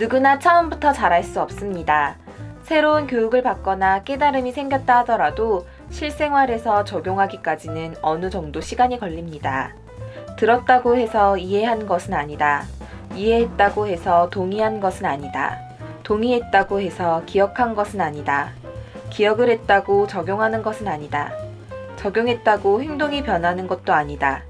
누구나 처음부터 잘할 수 없습니다. 새로운 교육을 받거나 깨달음이 생겼다 하더라도 실생활에서 적용하기까지는 어느 정도 시간이 걸립니다. 들었다고 해서 이해한 것은 아니다. 이해했다고 해서 동의한 것은 아니다. 동의했다고 해서 기억한 것은 아니다. 기억을 했다고 적용하는 것은 아니다. 적용했다고 행동이 변하는 것도 아니다.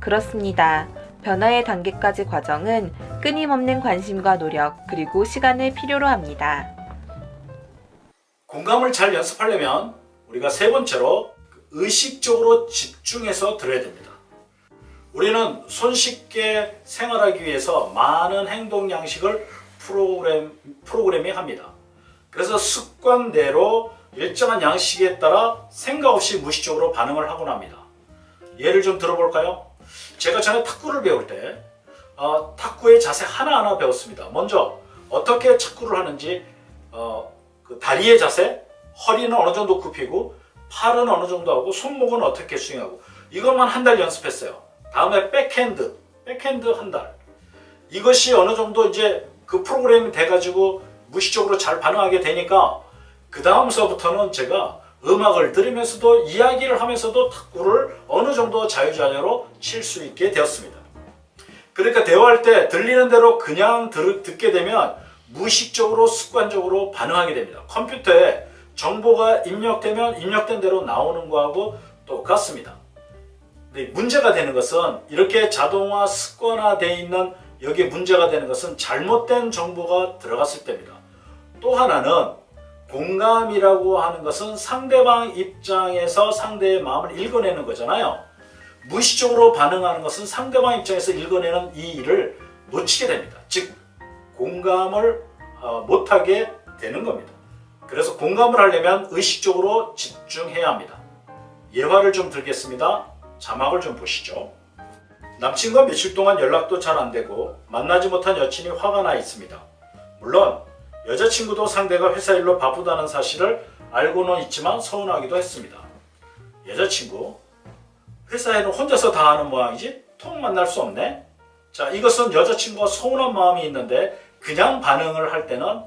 그렇습니다. 변화의 단계까지 과정은 끊임없는 관심과 노력, 그리고 시간을 필요로 합니다. 공감을 잘 연습하려면 우리가 세 번째로 의식적으로 집중해서 들어야 됩니다. 우리는 손쉽게 생활하기 위해서 많은 행동 양식을 프로그램, 프로그래밍 합니다. 그래서 습관대로 일정한 양식에 따라 생각 없이 무의식적으로 반응을 하곤 합니다. 예를 좀 들어볼까요? 제가 전에 탁구를 배울 때 어, 탁구의 자세 하나하나 배웠습니다. 먼저 어떻게 탁구를 하는지 어, 그 다리의 자세, 허리는 어느 정도 굽히고 팔은 어느 정도 하고 손목은 어떻게 스윙하고 이것만 한 달 연습했어요. 다음에 백핸드, 백핸드 한 달. 이것이 어느 정도 이제 그 프로그램이 돼가지고 무의식적으로 잘 반응하게 되니까 그 다음서부터는 제가 음악을 들으면서도 이야기를 하면서도 탁구를 어느 정도 자유자재로 칠 수 있게 되었습니다. 그러니까 대화할 때 들리는 대로 그냥 들, 듣게 되면 무의식적으로 습관적으로 반응하게 됩니다. 컴퓨터에 정보가 입력되면 입력된 대로 나오는 거하고 똑같습니다. 근데 문제가 되는 것은 이렇게 자동화 습관화되어 있는 여기에 문제가 되는 것은 잘못된 정보가 들어갔을 때입니다. 또 하나는 공감이라고 하는 것은 상대방 입장에서 상대의 마음을 읽어내는 거잖아요. 무의식적으로 반응하는 것은 상대방 입장에서 읽어내는 이 일을 놓치게 됩니다. 즉 공감을 어, 못하게 되는 겁니다. 그래서 공감을 하려면 의식적으로 집중해야 합니다. 예화를 좀 들겠습니다. 자막을 좀 보시죠. 남친과 며칠 동안 연락도 잘 안 되고 만나지 못한 여친이 화가 나 있습니다. 물론 여자친구도 상대가 회사 일로 바쁘다는 사실을 알고는 있지만 서운하기도 했습니다. 여자친구, 회사에는 혼자서 다 하는 모양이지 통 만날 수 없네. 자, 이것은 여자친구가 서운한 마음이 있는데 그냥 반응을 할 때는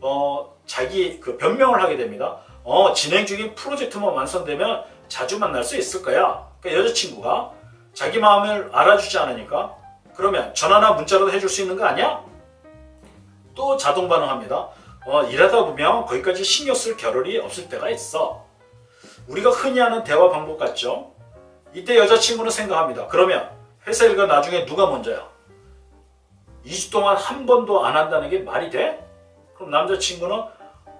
어, 자기 그 변명을 하게 됩니다. 어, 진행 중인 프로젝트만 완성되면 자주 만날 수 있을 거야. 그러니까 여자친구가 자기 마음을 알아주지 않으니까 그러면 전화나 문자라도 해줄 수 있는 거 아니야? 또 자동 반응합니다. 어, 일하다 보면 거기까지 신경 쓸 겨를이 없을 때가 있어. 우리가 흔히 하는 대화 방법 같죠? 이때 여자친구는 생각합니다. 그러면 회사 일과 나중에 누가 먼저야? 2주 동안 한 번도 안 한다는 게 말이 돼? 그럼 남자친구는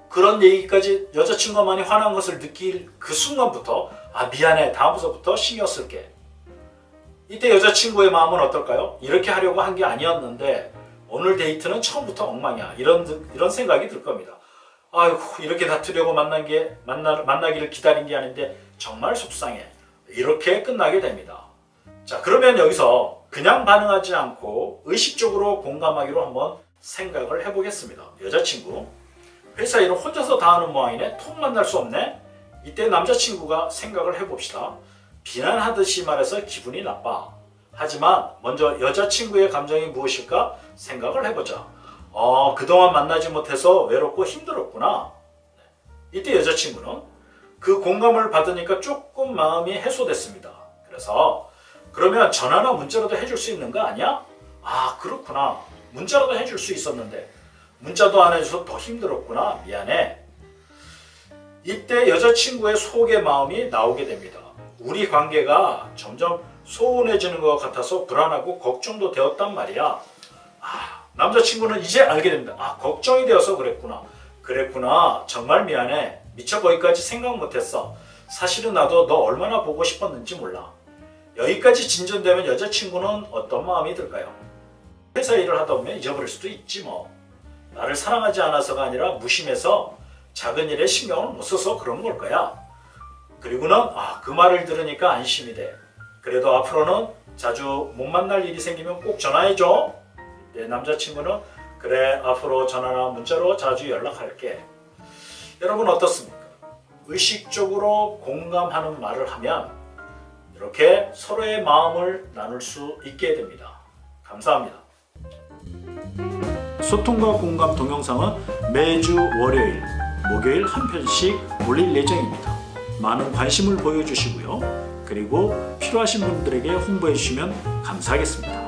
그런 얘기까지 여자친구가 많이 화난 것을 느낄 그 순간부터 아 미안해 다음부터 신경 쓸게 이때 여자친구의 마음은 어떨까요? 이렇게 하려고 한 게 아니었는데 오늘 데이트는 처음부터 엉망이야 이런 이런 생각이 들 겁니다 아이고 이렇게 다투려고 만난 게 만나, 만나기를 기다린 게 아닌데 정말 속상해 이렇게 끝나게 됩니다. 자 그러면 여기서 그냥 반응하지 않고 의식적으로 공감하기로 한번 생각을 해보겠습니다. 여자친구. 회사 일을 혼자서 다 하는 모양이네. 통 만날 수 없네. 이때 남자친구가 생각을 해봅시다. 비난하듯이 말해서 기분이 나빠. 하지만 먼저 여자친구의 감정이 무엇일까 생각을 해보자. 어 그동안 만나지 못해서 외롭고 힘들었구나. 이때 여자친구는 그 공감을 받으니까 조금 마음이 해소됐습니다. 그래서 그러면 전화나 문자라도 해줄 수 있는 거 아니야? 아 그렇구나. 문자라도 해줄 수 있었는데 문자도 안 해줘서 더 힘들었구나. 미안해. 이때 여자친구의 속의 마음이 나오게 됩니다. 우리 관계가 점점 소원해지는 것 같아서 불안하고 걱정도 되었단 말이야. 아, 남자친구는 이제 알게 됩니다. 아 걱정이 되어서 그랬구나. 그랬구나. 정말 미안해 미처 거기까지 생각 못했어 사실은 나도 너 얼마나 보고 싶었는지 몰라 여기까지 진전되면 여자친구는 어떤 마음이 들까요? 회사 일을 하다 보면 잊어버릴 수도 있지 뭐. 나를 사랑하지 않아서가 아니라 무심해서 작은 일에 신경을 못 써서 그런 걸 거야. 그리고는 아, 그 말을 들으니까 안심이 돼. 그래도 앞으로는 자주 못 만날 일이 생기면 꼭 전화해줘. 내 남자친구는 그래 앞으로 전화나 문자로 자주 연락할게. 여러분 어떻습니까? 의식적으로 공감하는 말을 하면 이렇게 서로의 마음을 나눌 수 있게 됩니다. 감사합니다. 소통과 공감 동영상은 매주 월요일, 목요일 한 편씩 올릴 예정입니다. 많은 관심을 보여주시고요. 그리고 필요하신 분들에게 홍보해 주시면 감사하겠습니다.